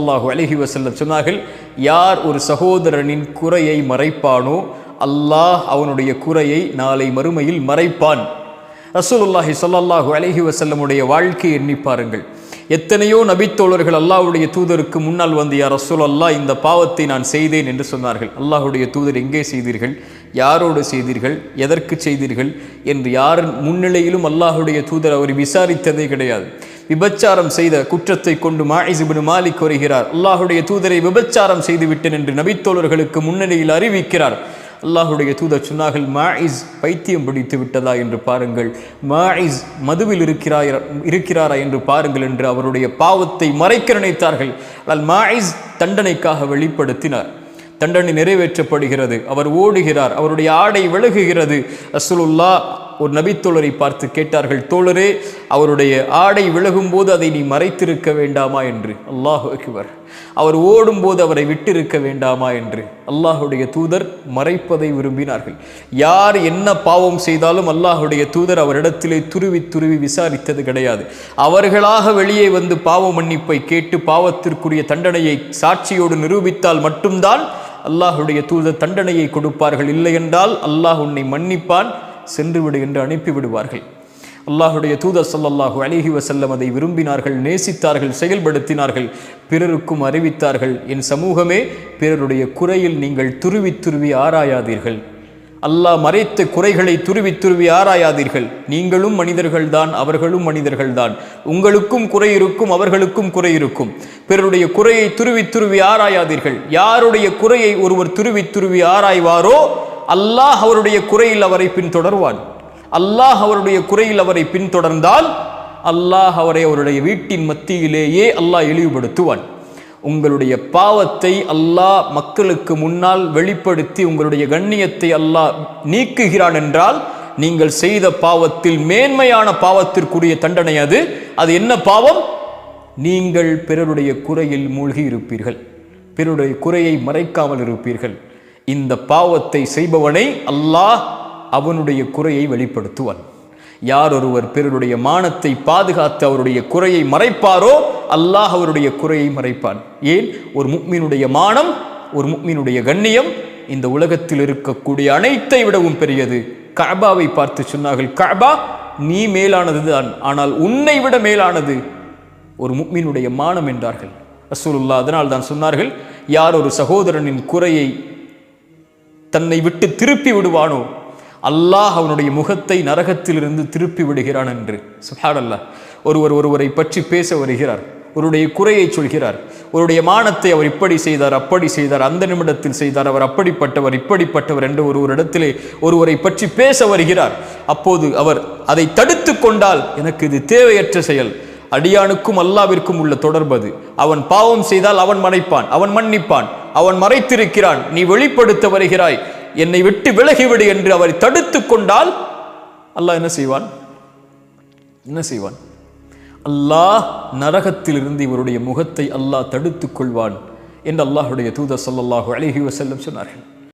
அல்லாஹு அலஹி வசல்லம் சொன்னார்கள் யார் ஒரு சகோதரனின் குறையை மறைப்பானோ அல்லாஹ் அவனுடைய குறையை நாளை மறுமையில் மறைப்பான். ரசூலுல்லாஹி சொல்லல்லாஹு அலைஹி வசல்லமுடைய வாழ்க்கையை எண்ணி பாருங்கள். எத்தனையோ நபித்தோழர்கள் அல்லாஹுடைய தூதருக்கு முன்னால் வந்து யார் ரசூல் அல்லாஹ் இந்த பாவத்தை நான் செய்தேன் என்று சொன்னார்கள். அல்லாஹுடைய தூதர் எங்கே செய்தீர்கள்? யாரோடு செய்தீர்கள்? எதற்கு செய்தீர்கள்? என்று யாரின் முன்னிலையிலும் அல்லாஹுடைய தூதர் அவர் விசாரித்ததே கிடையாது. விபச்சாரம் செய்த குற்றத்தை கொண்டு மாயிஸ் இப்னு மாலிக் வருகிறார். அல்லாஹுடைய தூதரை விபச்சாரம் செய்து விட்டேன் என்று நபித்தோழர்களுக்கு முன்னணியில் அறிவிக்கிறார். அல்லாஹுடைய தூதர் சொன்னார்கள் மாயிஸ் பைத்தியம் பிடித்து விட்டதா என்று பாருங்கள். மாயிஸ் மதுவில் இருக்கிறாய் இருக்கிறாரா என்று பாருங்கள் என்று அவருடைய பாவத்தை மறைக்க நினைத்தார்கள். ஆனால் மாயிஸ் தண்டனைக்காக வெளிப்படுத்தினார். தண்டனை நிறைவேற்றப்படுகிறது. அவர் ஓடுகிறார். அவருடைய ஆடை விலகுகிறது. அசுலுல்லா ஒரு நபித்தோழரை பார்த்து கேட்டார்கள் தோழரே அவருடைய ஆடை விலகும் போது அதை நீ மறைத்திருக்க வேண்டாமா என்று? அல்லாஹ் அக்பர். அவர் ஓடும்போது அவரை விட்டிருக்க வேண்டாமா என்று? அல்லாஹுடைய தூதர் மறைப்பதை விரும்பினார்கள். யார் என்ன பாவம் செய்தாலும் அல்லாஹுடைய தூதர் அவரிடத்திலே துருவி துருவி விசாரித்தது கிடையாது. அவர்களாக வெளியே வந்து பாவ மன்னிப்பை கேட்டு பாவத்திற்குரிய தண்டனையை சாட்சியோடு நிரூபித்தால் மட்டும்தான் அல்லாஹுடைய தூதர் தண்டனையை கொடுப்பார்கள். இல்லை என்றால் அல்லாஹ் உன்னை மன்னிப்பான் சென்றுவிடு என்று அனுப்பிவிடுவார்கள் அல்லாஹுடைய தூதர் ஸல்லல்லாஹு அலிஹி வசல்லம் அதை விரும்பினார்கள் நேசித்தார்கள் செயல்படுத்தினார்கள் பிறருக்கும் அறிவித்தார்கள். என் சமூகமே பிறருடைய குறையில் நீங்கள் துருவி துருவி ஆராயாதீர்கள். அல்லாஹ் மறைத்த குறைகளை துருவி துருவி ஆராயாதீர்கள். நீங்களும் மனிதர்கள்தான் அவர்களும் மனிதர்கள்தான். உங்களுக்கும் குறை இருக்கும் அவர்களுக்கும் குறை இருக்கும். பிறருடைய குறையை துருவி துருவி ஆராயாதீர்கள். யாருடைய குறையை ஒருவர் துருவி துருவி ஆராய்வாரோ அல்லாஹ் அவருடைய குறையில் அவரை பின்தொடர்வான். அல்லாஹ் அவருடைய குறையில் அவரை பின்தொடர்ந்தால் அல்லாஹ் அவரை அவருடைய வீட்டின் மத்தியிலேயே அல்லாஹ் இழிவுபடுத்துவான். உங்களுடைய பாவத்தை அல்லாஹ் மக்களுக்கு முன்னால் வெளிப்படுத்தி உங்களுடைய கண்ணியத்தை அல்லாஹ் நீக்குகிறான் என்றால் நீங்கள் செய்த பாவத்தில் மேன்மையான பாவத்திற்குரிய தண்டனை அது. அது என்ன பாவம்? நீங்கள் பிறருடைய குறையில் மூழ்கி இருப்பீர்கள் பிறருடைய குறையை மறைக்காமல் இருப்பீர்கள். இந்த பாவத்தை செய்பவனை அல்லாஹ் அவனுடைய குறையை வெளிப்படுத்துவான். யார் ஒருவர் பிறருடைய மானத்தை பாதுகாத்து அவருடைய குறையை மறைப்பாரோ அல்லாஹ் அவருடைய குறையை மறைப்பான். ஏன்? ஒரு முக்மீனுடைய மானம் ஒரு முக்மீனுடைய கண்ணியம் இந்த உலகத்தில் இருக்கக்கூடிய அனைத்தை விடவும் பெரியது. கபாவை பார்த்து சொன்னார்கள் கபா நீ மேலானது தான். ஆனால் உன்னை விட மேலானது. ஒரு முக்மீனுடைய மானம் என்றார்கள். ரசூலுல்லா அதனால் தான் சொன்னார்கள் யார் ஒரு சகோதரனின் குறையை தன்னை விட்டு திருப்பி விடுவானோ? அல்லாஹ் அவனுடைய முகத்தை நரகத்திலிருந்து திருப்பி விடுகிறான் என்று. சுஹானல்லாஹ். ஒருவர் ஒருவரை பற்றி பேச வருகிறார். ஒருடைய குறையை சொல்கிறார். ஒருடைய மானத்தை அவர் இப்படி செய்தார் அப்படி செய்தார் அந்த நிமிடத்தில் செய்தார் அவர் அப்படிப்பட்டவர் இப்படிப்பட்டவர் என்று ஒரு ஒரு இடத்திலே ஒருவரை பற்றி பேச வருகிறார். அப்போது அவர் அதை தடுத்து கொண்டால் எனக்கு இது தேவையற்ற செயல். அடியானுக்கும் அல்லாவிற்கும் உள்ள தொடர்பது அவன் பாவம் செய்தால் அவன் மறைப்பான் அவன் மன்னிப்பான். அவன் மறைத்திருக்கிறான். நீ வெளிப்படுத்த வருகிறாய். என்னை விட்டு விலகிவிடு என்று அவரை தடுத்து கொண்டால் அல்லாஹ் என்ன செய்வான்? என்ன செய்வான்? அல்லாஹ் நரகத்திலிருந்து இவருடைய முகத்தை அல்லாஹ் தடுத்துக் கொள்வான் என்று அல்லாஹுடைய தூதர் சொல்லல்லாஹு அழகி வசல்லம் சொன்னார்கள்.